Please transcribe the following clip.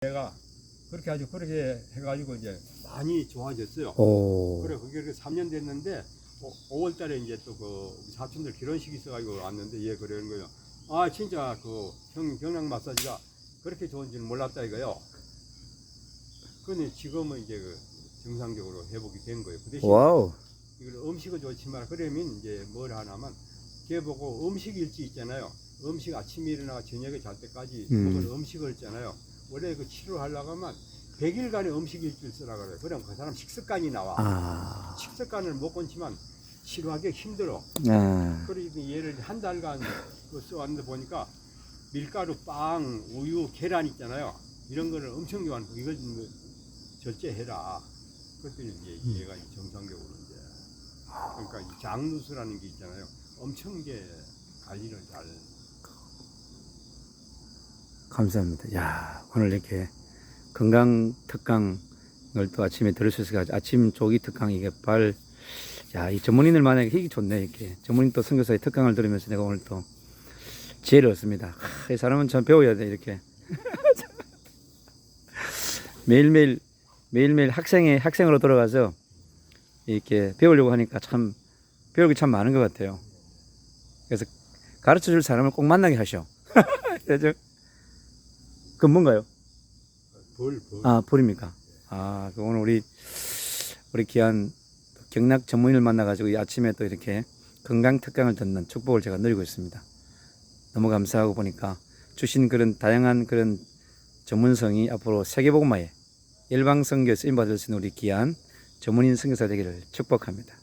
내가 그렇게 아주 그렇게 해가지고 이제 많이 좋아졌어요. 오. 그래 그게 이렇게 3년 됐는데 5, 월 달에 이제 또 그 사촌들 결혼식 있어가지고 왔는데 얘 그러는 거예요. 아 진짜 그 형 경락 마사지가 그렇게 좋은 줄 몰랐다 이거요. 근데 지금은 이제 그 정상적으로 회복이 된 거예요. 그 대신 와우. 이걸 음식은 좋지만 그러면 이제 뭘 하냐면 걔 보고 음식 일지 있잖아요. 음식 아침에 일어나 저녁에 잘 때까지 음. 먹을 음식을 있잖아요. 원래 그 치료하려고 하면 100일간의 음식 일지를 쓰라 그래요. 그럼 그 사람 식습관이 나와. 아. 식습관을 못 끊지만 치료하기 힘들어. 아. 그러니까 얘를 한 달간 그 써왔는데 보니까 밀가루, 빵, 우유, 계란 있잖아요. 이런 거를 엄청 좋아하는 거. 이걸 좀 절제해라. 그랬더니 이제 얘가 이제 정상적으로 이제 그러니까 이 장누수라는 게 있잖아요. 엄청 이제 관리를 잘 감사합니다. 야, 오늘 이렇게 건강 특강을 또 아침에 들을 수 있어서 아침 조기 특강 이게 발, 야, 이 전문인들 만약에 이게 좋네, 이렇게. 전문인 또 선교사의 특강을 들으면서 내가 오늘 또 지혜를 얻습니다. 하, 이 사람은 참 배워야 돼, 이렇게. 매일매일, 매일매일 학생의, 학생으로 돌아가서 이렇게 배우려고 하니까 참, 배울 게 참 많은 것 같아요. 그래서 가르쳐 줄 사람을 꼭 만나게 하셔. 그 뭔가요? 벌, 벌. 아, 볼입니까? 아, 그 오늘 우리, 우리 귀한 경락 전문인을 만나가지고 이 아침에 또 이렇게 건강 특강을 듣는 축복을 제가 누리고 있습니다. 너무 감사하고 보니까 주신 그런 다양한 그런 전문성이 앞으로 세계복음화에 일방선교에 쓰임받을 수 있는 우리 귀한 전문인 선교사 되기를 축복합니다.